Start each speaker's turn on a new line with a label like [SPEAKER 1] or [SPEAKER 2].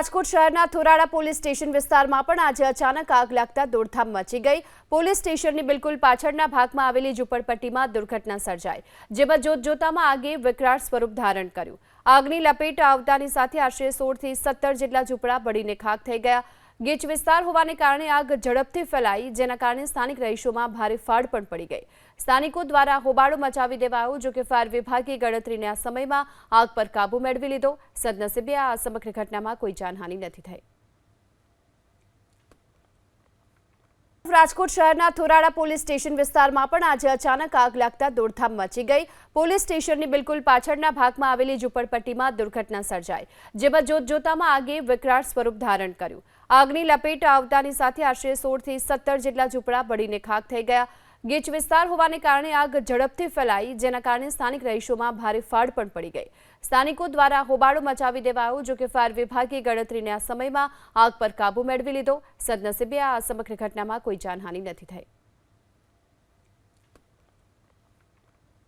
[SPEAKER 1] રાજકોટ શહેરના થોરાડા police station વિસ્તારમાં પણ આજે અચાનક આગ લાગતા દોડધામ મચી ગઈ. પોલીસ સ્ટેશનની બિલકુલ પાછળના ભાગમાં આવેલી ઝુંપડપટ્ટીમાં દુર્ઘટના સર્જાઈ, જેમાં જોતજોતામાં આગે વિકરાળ સ્વરૂપ ધારણ કર્યું. આગની લપેટ આવતાની સાથે આશરે સોળથી સત્તર જેટલા ઝૂંપડા બળીને ખાક થઈ ગયા. ગીચ વિસ્તાર હોવાને કારણે આગ ઝડપથી ફેલાઈ, જેના કારણે સ્થાનિક રહીશોમાં ભારે ફાડ પણ પડી ગઈ. સ્થાનિકો દ્વારા હોબાળો મચાવી દેવાયો, જો કે ફાયર વિભાગે ગણતરીના સમયમાં આગ પર કાબુ મેળવી લીધો. સદનસીબે આ સમગ્ર ઘટનામાં કોઈ જાનહાનિ નથી થઈ. રાજકોટ શહેરના થોરાડા પોલીસ સ્ટેશન વિસ્તારમાં પણ આજે અચાનક આગ લાગતા દોડધામ મચી ગઈ. પોલીસ સ્ટેશનની બિલકુલ પાછળના ભાગમાં આવેલી ઝુંપડપટ્ટીમાં દુર્ઘટના સર્જાઈ, જેમાં જોતજોતામાં આગે વિકરાળ સ્વરૂપ ધારણ કર્યું. આગની લપેટ આવતાની સાથે આશરે સોળથી સત્તર જેટલા ઝૂંપડા બળીને ખાક થઈ ગયા. ગીચ વિસ્તાર હોવાને કારણે આગ ઝડપથી ફેલાઈ, જેના કારણે સ્થાનિક રહીશોમાં ભારે ફાડ પણ પડી ગઈ. સ્થાનિકો દ્વારા હોબાળો મચાવી દેવાયો, જો કે ફાયર વિભાગે ગણતરીના સમયમાં આગ પર કાબુ મેળવી લીધો. સદનસીબે આ સમગ્ર ઘટનામાં કોઈ જાનહાનિ નથી થઈ.